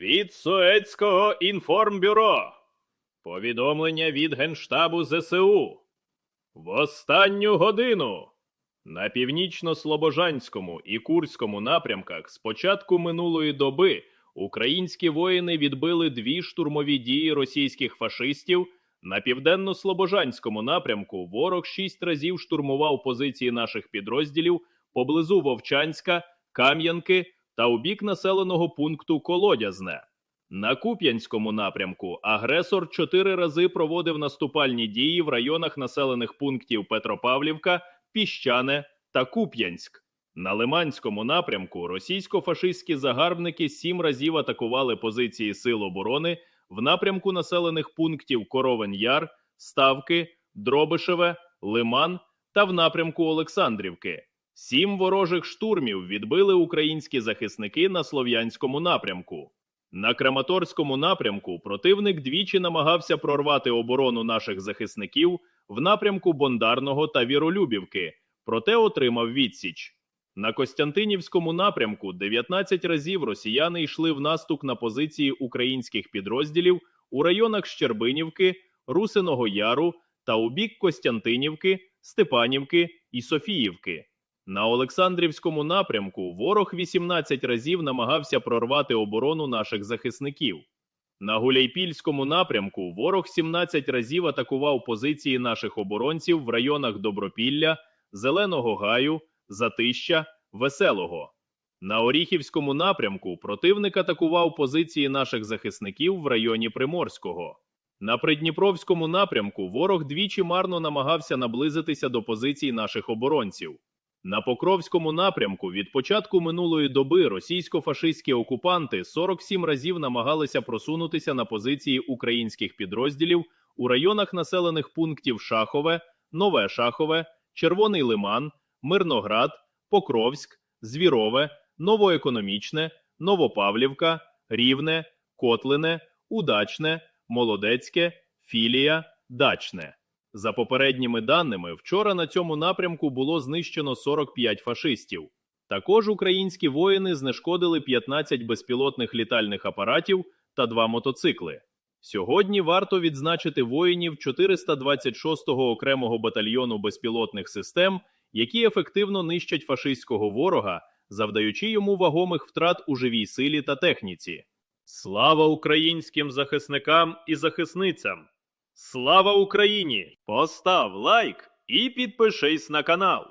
Від Суецького інформбюро. Повідомлення від Генштабу ЗСУ. В останню годину на північно-слобожанському і Курському напрямках з початку минулої доби українські воїни відбили дві штурмові дії російських фашистів. На південно-слобожанському напрямку ворог шість разів штурмував позиції наших підрозділів поблизу Вовчанська, Кам'янки та у бік населеного пункту Колодязне. На Куп'янському напрямку агресор чотири рази проводив наступальні дії в районах населених пунктів Петропавлівка, Піщане та Куп'янськ. На Лиманському напрямку російсько-фашистські загарбники сім разів атакували позиції Сил оборони в напрямку населених пунктів Коровен Яр, Ставки, Дробишеве, Лиман та в напрямку Олександрівки. Сім ворожих штурмів відбили українські захисники на слов'янському напрямку. На Краматорському напрямку противник двічі намагався прорвати оборону наших захисників в напрямку Бондарного та Віролюбівки, проте отримав відсіч. На Костянтинівському напрямку 19 разів росіяни йшли в наступ на позиції українських підрозділів у районах Щербинівки, Русиного Яру та у бік Костянтинівки, Степанівки і Софіївки. На Олександрівському напрямку ворог 18 разів намагався прорвати оборону наших захисників. На Гуляйпільському напрямку ворог 17 разів атакував позиції наших оборонців в районах Добропілля, Зеленого Гаю, Затища, Веселого. На Оріхівському напрямку противник атакував позиції наших захисників в районі Приморського. На Придніпровському напрямку ворог двічі марно намагався наблизитися до позицій наших оборонців. На Покровському напрямку від початку минулої доби російсько-фашистські окупанти 47 разів намагалися просунутися на позиції українських підрозділів у районах населених пунктів Шахове, Нове Шахове, Червоний Лиман, Мирноград, Покровськ, Звірове, Новоекономічне, Новопавлівка, Рівне, Котлине, Удачне, Молодецьке, Філія, Дачне. За попередніми даними, вчора на цьому напрямку було знищено 45 фашистів. Також українські воїни знешкодили 15 безпілотних літальних апаратів та два мотоцикли. Сьогодні варто відзначити воїнів 426-го окремого батальйону безпілотних систем, які ефективно нищать фашистського ворога, завдаючи йому вагомих втрат у живій силі та техніці. Слава українським захисникам і захисницям! Слава Україні! Постав лайк і підпишись на канал.